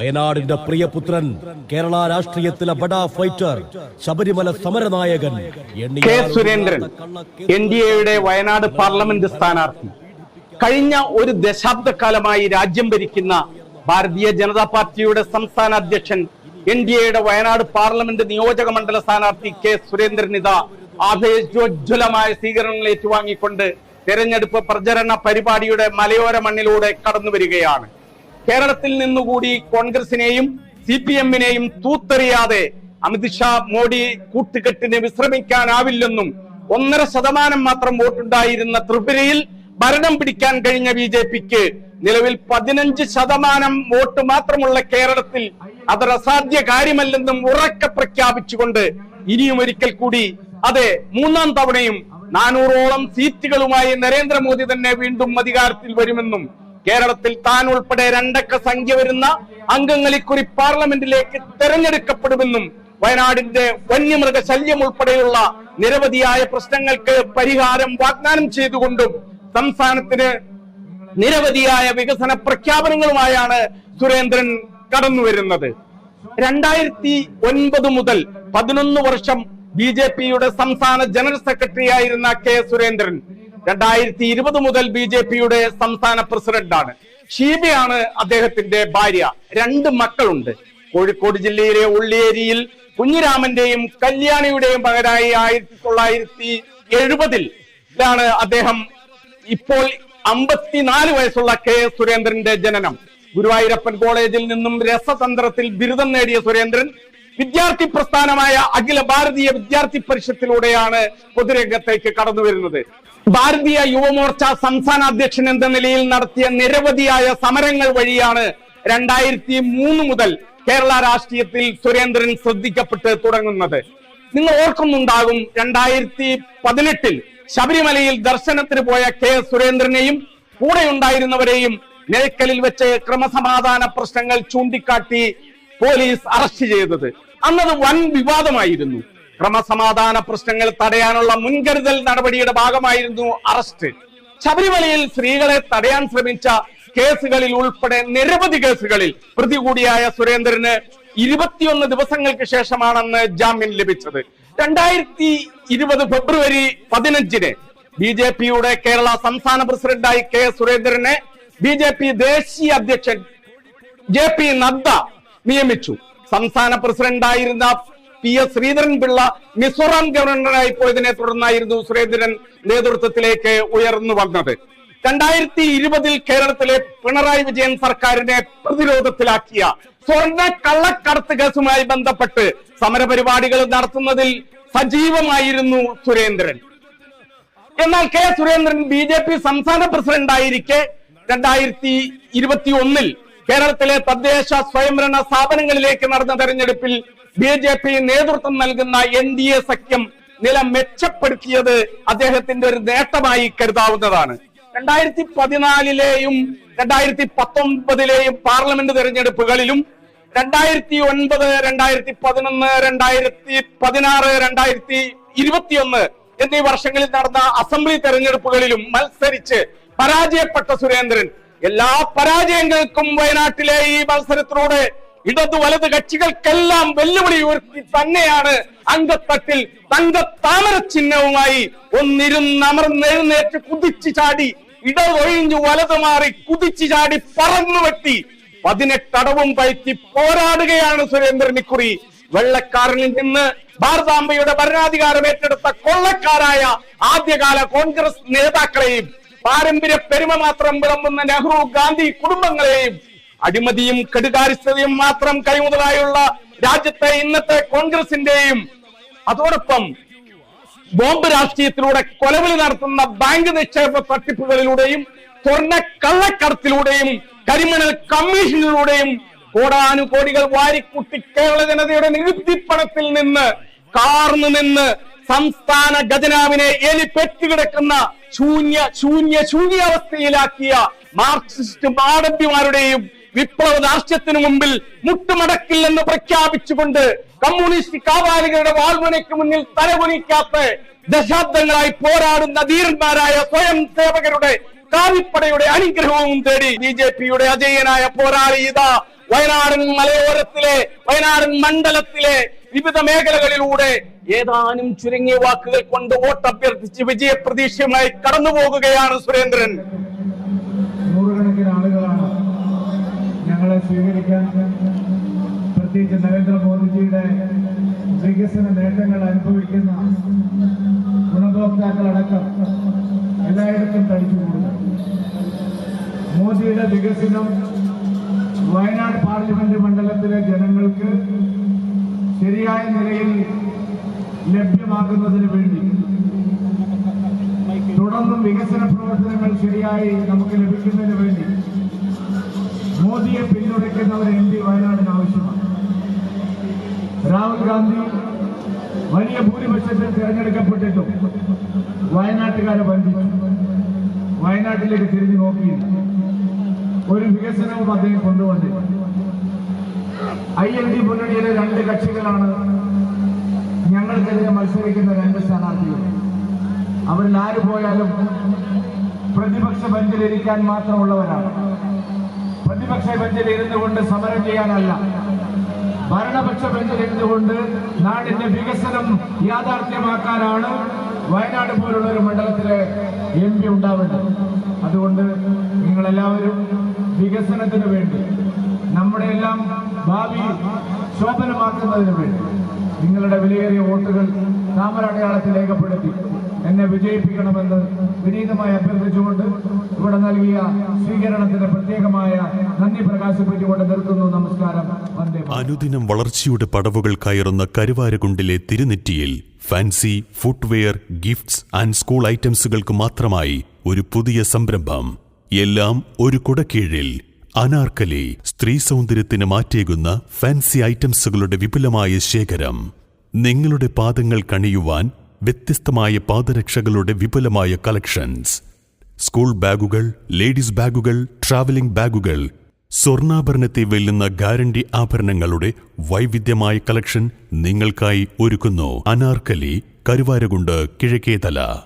വയനാടിന്റെ പ്രിയപുത്രൻ കേരള രാഷ്ട്രീയത്തിലെ ബഡാ ഫൈറ്റർ ശബരിമല സമരനായകൻ കെ. സുരേന്ദ്രൻ എൻ. ഡി. എയുടെ വയനാട് പാർലമെന്റ് സ്ഥാനാർത്ഥി. കഴിഞ്ഞ ഒരു ദശാബ്ദക്കാലമായി രാജ്യം ഭരിക്കുന്ന ഭാരതീയ ജനതാ പാർട്ടിയുടെ സംസ്ഥാന അധ്യക്ഷൻ എൻ. ഡി. എയുടെ വയനാട് പാർലമെന്റ് നിയോജക മണ്ഡല സ്ഥാനാർത്ഥി കെ. സുരേന്ദ്രൻ ഇതാ ആവേശോജ്വലമായ സ്വീകരണങ്ങൾ ഏറ്റുവാങ്ങിക്കൊണ്ട് തെരഞ്ഞെടുപ്പ് പ്രചരണ പരിപാടിയുടെ മലയോര മണ്ണിലൂടെ കടന്നു വരികയാണ് കേരളത്തിൽ നിന്നുകൂടി കോൺഗ്രസിനെയും സി പി എമ്മിനെയും തൂത്തെറിയാതെ അമിത്ഷാ മോഡി കൂട്ടുകെട്ടിന് വിശ്രമിക്കാനാവില്ലെന്നും ഒന്നര ശതമാനം മാത്രം വോട്ടുണ്ടായിരുന്ന ത്രിപുരയിൽ ഭരണം പിടിക്കാൻ കഴിഞ്ഞ ബി ജെ പിക്ക് നിലവിൽ പതിനഞ്ച് ശതമാനം വോട്ട് മാത്രമുള്ള കേരളത്തിൽ അതൊരു അസാധ്യ കാര്യമല്ലെന്നും ഉറക്കെ പ്രഖ്യാപിച്ചുകൊണ്ട് ഇനിയും ഒരിക്കൽ കൂടി അതെ മൂന്നാം തവണയും നാനൂറോളം സീറ്റുകളുമായി നരേന്ദ്രമോദി തന്നെ വീണ്ടും അധികാരത്തിൽ വരുമെന്നും കേരളത്തിൽ താൻ ഉൾപ്പെടെ രണ്ടക്ക സംഖ്യ വരുന്ന അംഗങ്ങൾ ഇക്കുറി പാർലമെന്റിലേക്ക് തെരഞ്ഞെടുക്കപ്പെടുമെന്നും വയനാടിന്റെ വന്യമൃഗ ശല്യം ഉൾപ്പെടെയുള്ള നിരവധിയായ പ്രശ്നങ്ങൾക്ക് പരിഹാരം വാഗ്ദാനം ചെയ്തുകൊണ്ടും സംസ്ഥാനത്തിന് നിരവധിയായ വികസന പ്രഖ്യാപനങ്ങളുമായാണ് സുരേന്ദ്രൻ കടന്നു വരുന്നത് രണ്ടായിരത്തി ഒൻപത് മുതൽ പതിനൊന്ന് വർഷം ബി ജെ പിയുടെ സംസ്ഥാന ജനറൽ സെക്രട്ടറി ആയിരുന്ന കെ സുരേന്ദ്രൻ രണ്ടായിരത്തി ഇരുപത് മുതൽ ബി ജെ പിയുടെ സംസ്ഥാന പ്രസിഡന്റാണ്. ഷീബയാണ് അദ്ദേഹത്തിന്റെ ഭാര്യ. രണ്ട് മക്കളുണ്ട്. കോഴിക്കോട് ജില്ലയിലെ ഉള്ളിയേരിയിൽ കുഞ്ഞിരാമന്റെയും കല്യാണിയുടെയും പകരായി ആയിരത്തി തൊള്ളായിരത്തി എഴുപതിൽ ാണ് അദ്ദേഹം ഇപ്പോൾ അമ്പത്തിനാല് വയസ്സുള്ള കെ എസ് സുരേന്ദ്രന്റെ ജനനം. ഗുരുവായൂരപ്പൻ കോളേജിൽ നിന്നും രസതന്ത്രത്തിൽ ബിരുദം നേടിയ സുരേന്ദ്രൻ വിദ്യാർത്ഥി പ്രസ്ഥാനമായ അഖില ഭാരതീയ വിദ്യാർത്ഥി പരിഷത്തിലൂടെയാണ് പൊതുരംഗത്തേക്ക് കടന്നു വരുന്നത്. ഭാരതീയ യുവമോർച്ച സംസ്ഥാന അധ്യക്ഷൻ എന്ന നിലയിൽ നടത്തിയ നിരവധിയായ സമരങ്ങൾ വഴിയാണ് രണ്ടായിരത്തി മൂന്ന് മുതൽ കേരള രാഷ്ട്രീയത്തിൽ സുരേന്ദ്രൻ ശ്രദ്ധിക്കപ്പെട്ട് തുടങ്ങുന്നത്. നിങ്ങൾ ഓർക്കുന്നുണ്ടാകും രണ്ടായിരത്തി പതിനെട്ടിൽ ശബരിമലയിൽ ദർശനത്തിന് പോയ കെ സുരേന്ദ്രനെയും കൂടെ ഉണ്ടായിരുന്നവരെയും നിലയ്ക്കലിൽ വെച്ച് ക്രമസമാധാന പ്രശ്നങ്ങൾ ചൂണ്ടിക്കാട്ടി പോലീസ് അറസ്റ്റ് ചെയ്തത്. അന്നത് വൻ വിവാദമായിരുന്നു. ക്രമസമാധാന പ്രശ്നങ്ങൾ തടയാനുള്ള മുൻകരുതൽ നടപടിയുടെ ഭാഗമായിരുന്നു അറസ്റ്റ്. ശബരിമലയിൽ സ്ത്രീകളെ തടയാൻ ശ്രമിച്ച കേസുകളിൽ ഉൾപ്പെടെ നിരവധി കേസുകളിൽ പ്രതി കൂടിയായ സുരേന്ദ്രന് ഇരുപത്തിയൊന്ന് ദിവസങ്ങൾക്ക് ശേഷമാണെന്ന് ജാമ്യം ലഭിച്ചത്. രണ്ടായിരത്തി ഇരുപത് ഫെബ്രുവരി പതിനഞ്ചിന് ബി ജെ പിയുടെ കേരള സംസ്ഥാന പ്രസിഡന്റായി കെ സുരേന്ദ്രനെ ബി ജെ പി ദേശീയ അധ്യക്ഷൻ ജെ പി നദ്ദ നിയമിച്ചു. സംസ്ഥാന പ്രസിഡന്റായിരുന്ന പി എസ് ശ്രീധരൻ പിള്ള മിസോറാം ഗവർണറായി പോയതിനെ തുടർന്നായിരുന്നു സുരേന്ദ്രൻ നേതൃത്വത്തിലേക്ക് ഉയർന്നു വന്നത്. രണ്ടായിരത്തി ഇരുപതിൽ കേരളത്തിലെ പിണറായി വിജയൻ സർക്കാരിനെ പ്രതിരോധത്തിലാക്കിയ സ്വർണ കള്ളക്കടത്ത് കേസുമായി ബന്ധപ്പെട്ട് സമരപരിപാടികൾ നടത്തുന്നതിൽ സജീവമായിരുന്നു സുരേന്ദ്രൻ. എന്നാൽ K Surendran B J P സംസ്ഥാന പ്രസിഡന്റ് ആയിരിക്കെ രണ്ടായിരത്തി ഇരുപത്തി ഒന്നിൽ കേരളത്തിലെ തദ്ദേശ സ്വയംഭരണ സ്ഥാപനങ്ങളിലേക്ക് നടന്ന തെരഞ്ഞെടുപ്പിൽ ബി ജെ പി നേതൃത്വം നൽകുന്ന എൻ ഡി എ സഖ്യം നില മെച്ചപ്പെടുത്തിയത് അദ്ദേഹത്തിന്റെ ഒരു നേട്ടമായി കരുതാവുന്നതാണ്. രണ്ടായിരത്തി പതിനാലിലെയും രണ്ടായിരത്തി പത്തൊമ്പതിലെയും പാർലമെന്റ് തെരഞ്ഞെടുപ്പുകളിലും രണ്ടായിരത്തി ഒൻപത് രണ്ടായിരത്തി പതിനൊന്ന് രണ്ടായിരത്തി പതിനാറ് രണ്ടായിരത്തി ഇരുപത്തിയൊന്ന് എന്നീ വർഷങ്ങളിൽ നടന്ന അസംബ്ലി തെരഞ്ഞെടുപ്പുകളിലും മത്സരിച്ച് പരാജയപ്പെട്ട സുരേന്ദ്രൻ എല്ലാ പരാജയങ്ങൾക്കും വയനാട്ടിലെ ഈ മത്സരത്തിലൂടെ ഇടതു വലത് കക്ഷികൾക്കെല്ലാം വെല്ലുവിളി ഉയർത്തി തന്നെയാണ് അംഗത്തട്ടിൽ തങ്ക താമര ചിഹ്നവുമായി ഒന്നിരുന്നമർന്നെഴുന്നേറ്റ് കുതിച്ചു ചാടി ഇടതൊഴിഞ്ഞു വലത് മാറി കുതിച്ചു ചാടി പറന്നു വെട്ടി. പതിനെട്ടടവും പയറ്റി പോരാടുകയാണ് സുരേന്ദ്രൻ ഇക്കുറി. വെള്ളക്കാരനിൽ നിന്ന് ഭാരതാംബയുടെ ഭരണാധികാരം ഏറ്റെടുത്ത കൊള്ളക്കാരായ ആദ്യകാല കോൺഗ്രസ് നേതാക്കളെയും പാരമ്പര്യ പെരുമ മാത്രം വിളമ്പുന്ന നെഹ്റു ഗാന്ധി കുടുംബങ്ങളെയും അടിമതിയും കെടുകാരിസ്ഥതയും മാത്രം കൈമുതലായുള്ള രാജ്യത്തെ ഇന്നത്തെ കോൺഗ്രസിന്റെയും അതോടൊപ്പം ബോംബ് രാഷ്ട്രീയത്തിലൂടെ കൊലവിളി നടത്തുന്ന ബാങ്ക് നിക്ഷേപ തട്ടിപ്പുകളിലൂടെയും സ്വർണ കള്ളക്കടത്തിലൂടെയും കരിമണൽ കമ്മീഷനിലൂടെയും കോടാനുകോടികൾ വാരിക്കുട്ടി കേരള ജനതയുടെ നികുതി പണത്തിൽ നിന്ന് കാർന്നു നിന്ന് സംസ്ഥാന ഖജനാവിനെ എലി കിടക്കുന്ന ശൂന്യ ശൂന്യ ശൂന്യാവസ്ഥയിലാക്കിയ മാർക്സിസ്റ്റ് മാടമ്പിമാരുടെയും വിപ്ലവ രാഷ്ട്രത്തിനു മുമ്പിൽ മുട്ടുമടക്കില്ലെന്ന് പ്രഖ്യാപിച്ചുകൊണ്ട് കമ്മ്യൂണിസ്റ്റ് കാവാലികളുടെ വാൾമുനയ്ക്ക് മുന്നിൽ തലകുനിക്കാത്ത ദശാബ്ദങ്ങളായി പോരാടുന്ന ധീരന്മാരായ സ്വയം സേവകരുടെ കാവിപ്പടയുടെ അനുഗ്രഹവും തേടി ബി ജെ പിയുടെ അജയനായ പോരാളി ഇതാ. വയനാടൻ മലയോരത്തിലെ വയനാടൻ മണ്ഡലത്തിലെ വിവിധ മേഖലകളിലൂടെ ഏതാനും ചുരുങ്ങിയ വാക്കുകൾ കൊണ്ട് വോട്ടഭ്യർത്ഥിച്ച് വിജയപ്രതീക്ഷയുമായി കടന്നു പോകുകയാണ് സുരേന്ദ്രൻ. നൂറുകണക്കിന് ആളുകളാണ് ഞങ്ങളെ സ്വീകരിക്കാൻ പ്രത്യേകിച്ച് നരേന്ദ്രമോദിജിയുടെ വികസന നേട്ടങ്ങൾ അനുഭവിക്കുന്ന ഗുണഭോക്താക്കളടക്കം എല്ലായിടത്തും കഴിച്ചുകൂടുന്നു. മോദിയുടെ വികസനം വയനാട് പാർലമെന്റ് മണ്ഡലത്തിലെ ജനങ്ങൾക്ക് ശരിയായ നിലയിൽ ലഭ്യമാക്കുന്നതിന് വേണ്ടി തുടർന്നും വികസന പ്രവർത്തനങ്ങൾ ശരിയായി നമുക്ക് ലഭിക്കുന്നതിന് വേണ്ടി മോദിയെ പിന്തുണയ്ക്കുന്ന ഒരു എം പി വയനാടിന് ആവശ്യമാണ്. രാഹുൽ ഗാന്ധി വലിയ ഭൂരിപക്ഷത്തിൽ തിരഞ്ഞെടുക്കപ്പെട്ടിട്ടും വയനാട്ടുകാരെ വഞ്ചിച്ചു. വയനാട്ടിലേക്ക് തിരിഞ്ഞു നോക്കിയില്ല. ഒരു വികസനവും അദ്ദേഹം കൊണ്ടുവന്നില്ല. ഐ എൻ ഡി മുന്നണിയിലെ രണ്ട് കക്ഷികളാണ് ഞങ്ങൾക്കെതിരെ മത്സരിക്കുന്ന രണ്ട് സ്ഥാനാർത്ഥികൾ. അവരിൽ ആര് പോയാലും പ്രതിപക്ഷ ബെഞ്ചിലിരിക്കാൻ മാത്രമുള്ളവരാണ്. പ്രതിപക്ഷ ബെഞ്ചിൽ ഇരുന്നു കൊണ്ട് സമരം ചെയ്യാനല്ല ഭരണപക്ഷ ബെഞ്ചിൽ ഇരുന്നുകൊണ്ട് നാടിന്റെ വികസനം യാഥാർത്ഥ്യമാക്കാനാണ് വയനാട് പോലുള്ള ഒരു മണ്ഡലത്തിലെ എം പി ഉണ്ടാവേണ്ടത്. അതുകൊണ്ട് നിങ്ങളെല്ലാവരും വികസനത്തിന് വേണ്ടി നമ്മുടെ എല്ലാം ഭാവി ശോഭനമാക്കുന്നതിന് വേണ്ടി നിങ്ങളുടെ വിലയേറിയ വോട്ടുകൾ താമരടയാളത്തിൽ രേഖപ്പെടുത്തി എന്നെ വിജയിപ്പിക്കണമെന്ന് വിനീതമായി അഭ്യർത്ഥിച്ചുകൊണ്ട് ഇവിടെ നൽകിയ സ്വീകരണത്തിന് പ്രത്യേകമായ നന്ദി പ്രകാശിപ്പിച്ചുകൊണ്ട് നിർത്തുന്നു. നമസ്കാരം. അനുദിനം വളർച്ചയുടെ പടവുകൾ കയറുന്ന കരുവാരകുണ്ടിലെ തിരുനെറ്റിയിൽ fancy footwear gifts and school ഐറ്റംസുകൾക്ക് മാത്രമായി ഒരു പുതിയ സംരംഭം. എല്ലാം ഒരു കുടക്കീഴിൽ. അനാർക്കലി സ്ത്രീ സൗന്ദര്യത്തിന് മാറ്റേകുന്ന ഫാൻസി ഐറ്റംസുകളുടെ വിപുലമായ ശേഖരം. നിങ്ങളുടെ പാദങ്ങൾ കണിയുവാൻ വ്യത്യസ്തമായ പാദരക്ഷകളുടെ വിപുലമായ കളക്ഷൻസ്. സ്കൂൾ ബാഗുകൾ ലേഡീസ് ബാഗുകൾ ട്രാവലിംഗ് ബാഗുകൾ സ്വർണാഭരണത്തെ വെല്ലുന്ന ഗ്യാരണ്ടി ആഭരണങ്ങളുടെ വൈവിധ്യമായ കളക്ഷൻ നിങ്ങൾക്കായി ഒരുക്കുന്നു. അനാർക്കലി കരുവാരകുണ്ട് കിഴക്കേതല.